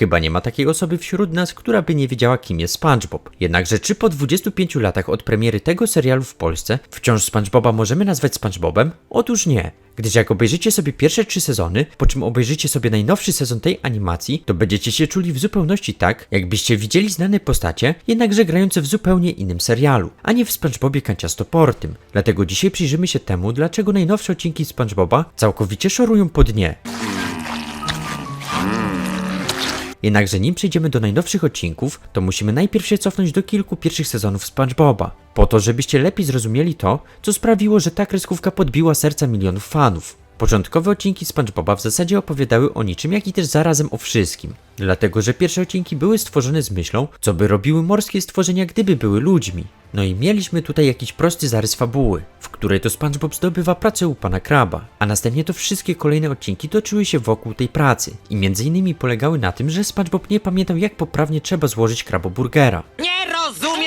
Chyba nie ma takiej osoby wśród nas, która by nie wiedziała kim jest SpongeBob. Jednakże czy po 25 latach od premiery tego serialu w Polsce wciąż SpongeBoba możemy nazwać SpongeBobem? Otóż nie. Gdyż jak obejrzycie sobie pierwsze trzy sezony, po czym obejrzycie sobie najnowszy sezon tej animacji, to będziecie się czuli w zupełności tak, jakbyście widzieli znane postacie, jednakże grające w zupełnie innym serialu, a nie w SpongeBobie kanciastoportym. Dlatego dzisiaj przyjrzymy się temu, dlaczego najnowsze odcinki SpongeBoba całkowicie szorują po dnie. Jednakże nim przejdziemy do najnowszych odcinków, to musimy najpierw się cofnąć do kilku pierwszych sezonów SpongeBoba, po to żebyście lepiej zrozumieli to, co sprawiło, że ta kreskówka podbiła serca milionów fanów. Początkowe odcinki SpongeBoba w zasadzie opowiadały o niczym, jak i też zarazem o wszystkim. Dlatego, że pierwsze odcinki były stworzone z myślą, co by robiły morskie stworzenia, gdyby były ludźmi. No i mieliśmy tutaj jakiś prosty zarys fabuły, w której to SpongeBob zdobywa pracę u pana Kraba, a następnie to wszystkie kolejne odcinki toczyły się wokół tej pracy i między innymi polegały na tym, że SpongeBob nie pamiętał jak poprawnie trzeba złożyć kraboburgera. Nie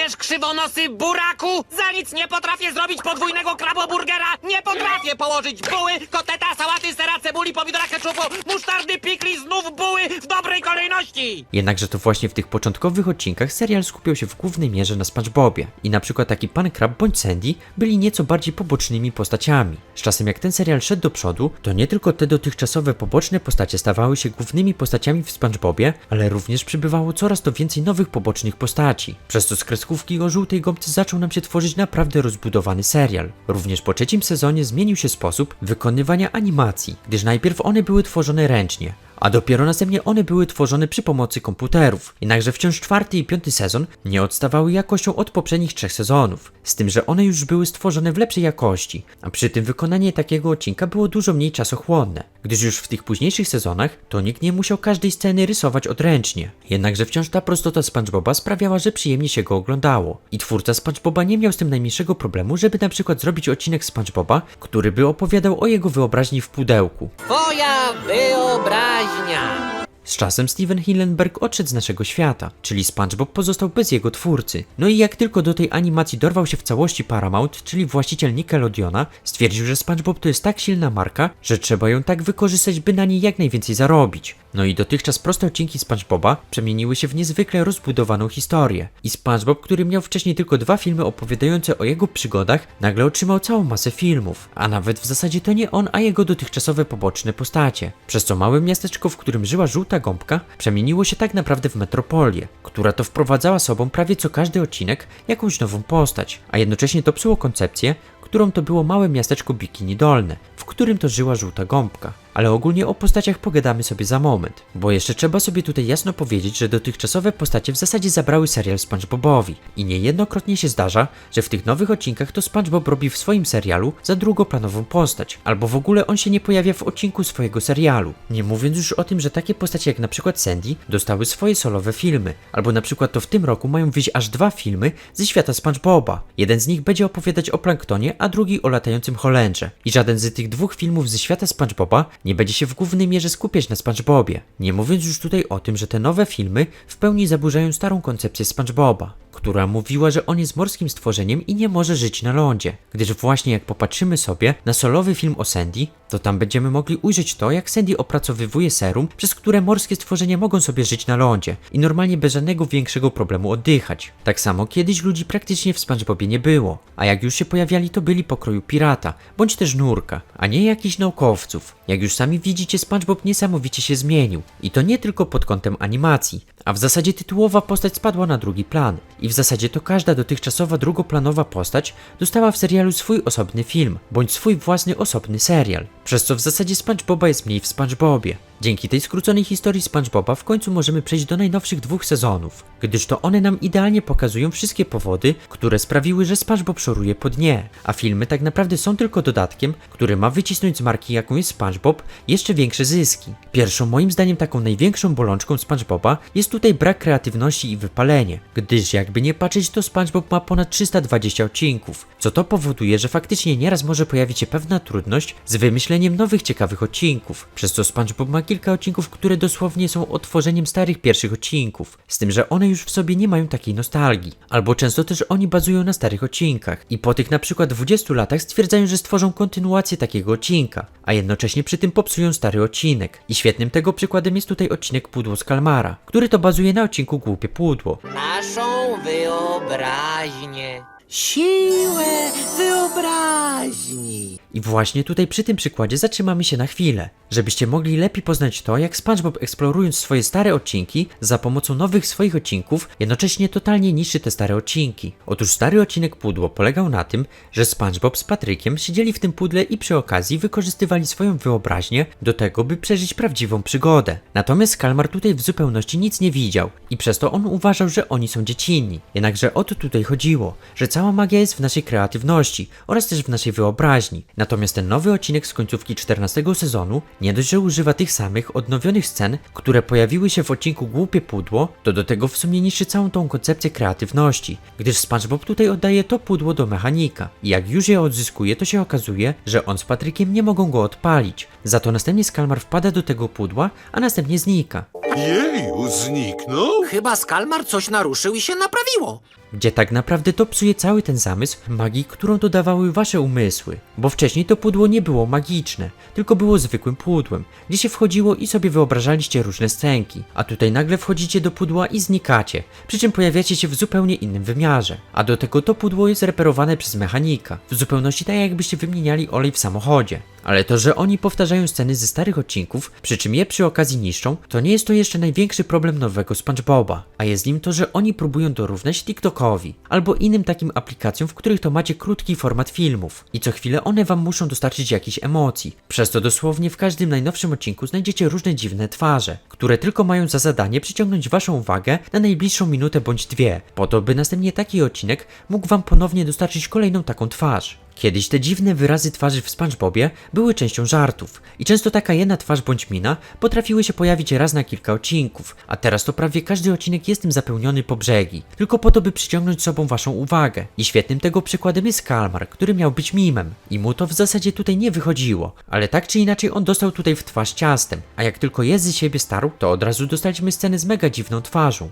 rozumiesz, krzywonosy buraku? Za nic nie potrafię zrobić podwójnego kraboburgera! Nie potrafię położyć buły, koteta, sałaty, sera, cebuli, pomidora, keczupu, musztardy, pikli, znów buły w dobrej kolejności! Jednakże to właśnie w tych początkowych odcinkach serial skupiał się w głównej mierze na SpongeBobie i na przykład taki pan Krab bądź Sandy byli nieco bardziej pobocznymi postaciami. Z czasem jak ten serial szedł do przodu, to nie tylko te dotychczasowe poboczne postacie stawały się głównymi postaciami w SpongeBobie, ale również przybywało coraz to więcej nowych pobocznych postaci. Przez to z kreskówki o żółtej gąbce zaczął nam się tworzyć naprawdę rozbudowany serial. Również po trzecim sezonie zmienił się sposób wykonywania animacji, gdyż najpierw one były tworzone ręcznie, a dopiero następnie one były tworzone przy pomocy komputerów. Jednakże wciąż czwarty i piąty sezon nie odstawały jakością od poprzednich trzech sezonów, z tym, że one już były stworzone w lepszej jakości, a przy tym wykonanie takiego odcinka było dużo mniej czasochłonne, gdyż już w tych późniejszych sezonach to nikt nie musiał każdej sceny rysować odręcznie. Jednakże wciąż ta prostota SpongeBoba sprawiała, że przyjemnie się go oglądało i twórca SpongeBoba nie miał z tym najmniejszego problemu, żeby na przykład zrobić odcinek SpongeBoba, który by opowiadał o jego wyobraźni w pudełku. Twoja wyobraźnia! 新娘 Z czasem Steven Hillenberg odszedł z naszego świata, czyli SpongeBob pozostał bez jego twórcy. No i jak tylko do tej animacji dorwał się w całości Paramount, czyli właściciel Nickelodeona, stwierdził, że SpongeBob to jest tak silna marka, że trzeba ją tak wykorzystać, by na niej jak najwięcej zarobić. No i dotychczas proste odcinki SpongeBoba przemieniły się w niezwykle rozbudowaną historię. I SpongeBob, który miał wcześniej tylko dwa filmy opowiadające o jego przygodach, nagle otrzymał całą masę filmów. A nawet w zasadzie to nie on, a jego dotychczasowe poboczne postacie. Przez co małe miasteczko, w którym żyła żółta gąbka, przemieniło się tak naprawdę w metropolię, która to wprowadzała sobą prawie co każdy odcinek jakąś nową postać, a jednocześnie to psuło koncepcję, którą to było małe miasteczko Bikini Dolne, w którym to żyła żółta gąbka. Ale ogólnie o postaciach pogadamy sobie za moment, bo jeszcze trzeba sobie tutaj jasno powiedzieć, że dotychczasowe postacie w zasadzie zabrały serial SpongeBobowi i niejednokrotnie się zdarza, że w tych nowych odcinkach to SpongeBob robi w swoim serialu za drugoplanową postać, albo w ogóle on się nie pojawia w odcinku swojego serialu. Nie mówiąc już o tym, że takie postacie jak na przykład Sandy dostały swoje solowe filmy, albo na przykład to w tym roku mają wyjść aż dwa filmy ze świata SpongeBoba. Jeden z nich będzie opowiadać o planktonie, a drugi o latającym Holendrze. I żaden z tych dwóch filmów ze świata SpongeBoba nie będzie się w głównej mierze skupiać na SpongeBobie. Nie mówiąc już tutaj o tym, że te nowe filmy w pełni zaburzają starą koncepcję SpongeBoba, która mówiła, że on jest morskim stworzeniem i nie może żyć na lądzie. Gdyż właśnie jak popatrzymy sobie na solowy film o Sandy, to tam będziemy mogli ujrzeć to, jak Sandy opracowywuje serum, przez które morskie stworzenia mogą sobie żyć na lądzie i normalnie bez żadnego większego problemu oddychać. Tak samo kiedyś ludzi praktycznie w SpongeBobie nie było, a jak już się pojawiali, to byli pokroju pirata, bądź też nurka, a nie jakichś naukowców. Jak już sami widzicie, SpongeBob niesamowicie się zmienił. I to nie tylko pod kątem animacji, a w zasadzie tytułowa postać spadła na drugi plan. I w zasadzie to każda dotychczasowa drugoplanowa postać dostała w serialu swój osobny film, bądź swój własny osobny serial. Przez co w zasadzie SpongeBoba jest mniej w SpongeBobie. Dzięki tej skróconej historii SpongeBoba w końcu możemy przejść do najnowszych dwóch sezonów, gdyż to one nam idealnie pokazują wszystkie powody, które sprawiły, że SpongeBob szoruje po dnie, a filmy tak naprawdę są tylko dodatkiem, który ma wycisnąć z marki jaką jest SpongeBob jeszcze większe zyski. Pierwszą moim zdaniem taką największą bolączką SpongeBoba jest tutaj brak kreatywności i wypalenie, gdyż jak jakby nie patrzeć, to SpongeBob ma ponad 320 odcinków, co to powoduje, że faktycznie nieraz może pojawić się pewna trudność z wymyśleniem nowych ciekawych odcinków, przez co SpongeBob ma kilka odcinków, które dosłownie są odtworzeniem starych pierwszych odcinków, z tym, że one już w sobie nie mają takiej nostalgii, albo często też oni bazują na starych odcinkach i po tych na przykład 20 latach stwierdzają, że stworzą kontynuację takiego odcinka, a jednocześnie przy tym popsują stary odcinek. I świetnym tego przykładem jest tutaj odcinek Pudło z Kalmara, który to bazuje na odcinku Głupie Pudło. Naszą wyobraźnię. Siłę wyobraźni. I właśnie tutaj przy tym przykładzie zatrzymamy się na chwilę, żebyście mogli lepiej poznać to, jak SpongeBob eksplorując swoje stare odcinki za pomocą nowych swoich odcinków, jednocześnie totalnie niszczy te stare odcinki. Otóż stary odcinek Pudło polegał na tym, że SpongeBob z Patrykiem siedzieli w tym pudle i przy okazji wykorzystywali swoją wyobraźnię do tego, by przeżyć prawdziwą przygodę. Natomiast Kalmar tutaj w zupełności nic nie widział i przez to on uważał, że oni są dziecinni. Jednakże o to tutaj chodziło, że cała magia jest w naszej kreatywności oraz też w naszej wyobraźni. Natomiast ten nowy odcinek z końcówki 14 sezonu nie dość, że używa tych samych odnowionych scen, które pojawiły się w odcinku Głupie Pudło, to do tego w sumie niszczy całą tą koncepcję kreatywności, gdyż SpongeBob tutaj oddaje to pudło do mechanika i jak już je odzyskuje, to się okazuje, że on z Patrykiem nie mogą go odpalić. Za to następnie Skalmar wpada do tego pudła, a następnie znika. Jeju, zniknął? Chyba Skalmar coś naruszył i się naprawiło. Gdzie tak naprawdę to psuje cały ten zamysł magii, którą dodawały wasze umysły. Bo wcześniej to pudło nie było magiczne, tylko było zwykłym pudłem, gdzie się wchodziło i sobie wyobrażaliście różne scenki. A tutaj nagle wchodzicie do pudła i znikacie, przy czym pojawiacie się w zupełnie innym wymiarze. A do tego to pudło jest reperowane przez mechanika, w zupełności tak jakbyście wymieniali olej w samochodzie. Ale to, że oni powtarzają sceny ze starych odcinków, przy czym je przy okazji niszczą, to nie jest to jeszcze największy problem nowego SpongeBoba, a jest nim to, że oni próbują dorównać TikTokowi albo innym takim aplikacjom, w których to macie krótki format filmów i co chwilę one wam muszą dostarczyć jakichś emocji. Przez to dosłownie w każdym najnowszym odcinku znajdziecie różne dziwne twarze, które tylko mają za zadanie przyciągnąć waszą uwagę na najbliższą minutę bądź dwie, po to by następnie taki odcinek mógł wam ponownie dostarczyć kolejną taką twarz. Kiedyś te dziwne wyrazy twarzy w SpongeBobie były częścią żartów i często taka jedna twarz bądź mina potrafiły się pojawić raz na kilka odcinków, a teraz to prawie każdy odcinek jest tym zapełniony po brzegi, tylko po to by przyciągnąć sobą waszą uwagę. I świetnym tego przykładem jest Kalmar, który miał być mimem i mu to w zasadzie tutaj nie wychodziło, ale tak czy inaczej on dostał tutaj w twarz ciastem, a jak tylko jest z siebie starł, to od razu dostaliśmy scenę z mega dziwną twarzą.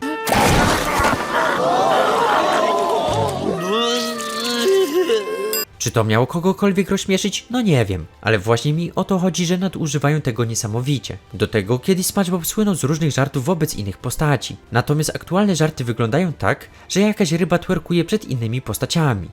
Czy to miało kogokolwiek rozśmieszyć? No nie wiem, ale właśnie mi o to chodzi, że nadużywają tego niesamowicie. Do tego kiedyś SpongeBob słynął z różnych żartów wobec innych postaci. Natomiast aktualne żarty wyglądają tak, że jakaś ryba twerkuje przed innymi postaciami.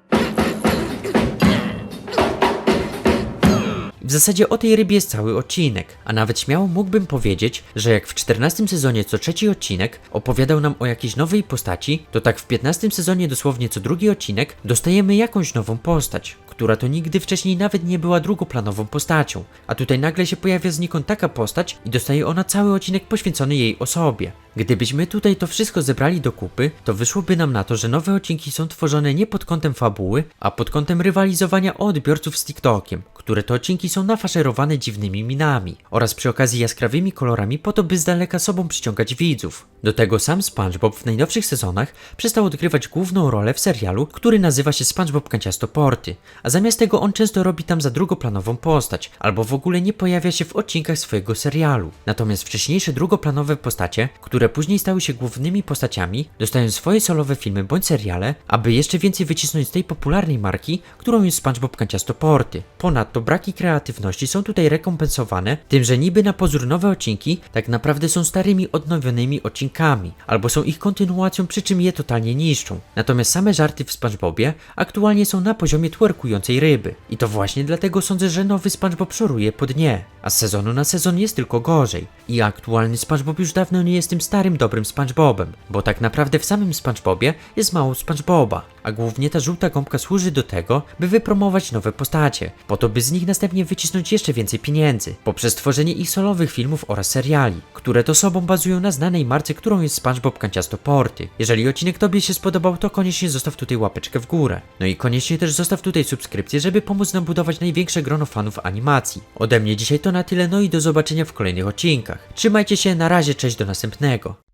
W zasadzie o tej rybie jest cały odcinek, a nawet śmiało mógłbym powiedzieć, że jak w 14 sezonie co trzeci odcinek opowiadał nam o jakiejś nowej postaci, to tak w 15 sezonie dosłownie co drugi odcinek dostajemy jakąś nową postać, która to nigdy wcześniej nawet nie była drugoplanową postacią, a tutaj nagle się pojawia znikąd taka postać i dostaje ona cały odcinek poświęcony jej osobie. Gdybyśmy tutaj to wszystko zebrali do kupy, to wyszłoby nam na to, że nowe odcinki są tworzone nie pod kątem fabuły, a pod kątem rywalizowania odbiorców z TikTokiem, które to odcinki są nafaszerowane dziwnymi minami oraz przy okazji jaskrawymi kolorami po to, by z daleka sobą przyciągać widzów. Do tego sam SpongeBob w najnowszych sezonach przestał odgrywać główną rolę w serialu, który nazywa się SpongeBob Kanciasto Porty, a zamiast tego on często robi tam za drugoplanową postać, albo w ogóle nie pojawia się w odcinkach swojego serialu. Natomiast wcześniejsze drugoplanowe postacie, które później stały się głównymi postaciami, dostają swoje solowe filmy bądź seriale, aby jeszcze więcej wycisnąć z tej popularnej marki, którą jest SpongeBob Kanciasto Porty. Ponadto braki kreatywności są tutaj rekompensowane tym, że niby na pozór nowe odcinki tak naprawdę są starymi odnowionymi odcinkami, albo są ich kontynuacją, przy czym je totalnie niszczą. Natomiast same żarty w SpongeBobie aktualnie są na poziomie ryby. I to właśnie dlatego sądzę, że nowy SpongeBob szoruje po dnie, a z sezonu na sezon jest tylko gorzej. I aktualny SpongeBob już dawno nie jest tym starym dobrym SpongeBobem, bo tak naprawdę w samym SpongeBobie jest mało SpongeBoba, a głównie ta żółta gąbka służy do tego, by wypromować nowe postacie, po to by z nich następnie wycisnąć jeszcze więcej pieniędzy, poprzez tworzenie ich solowych filmów oraz seriali, które to sobą bazują na znanej marce, którą jest SpongeBob Kanciasto Porty. Jeżeli odcinek Tobie się spodobał, to koniecznie zostaw tutaj łapeczkę w górę. No i koniecznie też zostaw tutaj subskrypcję, żeby pomóc nam budować największe grono fanów animacji. Ode mnie dzisiaj to na tyle, no i do zobaczenia w kolejnych odcinkach. Trzymajcie się, na razie, cześć do następnego.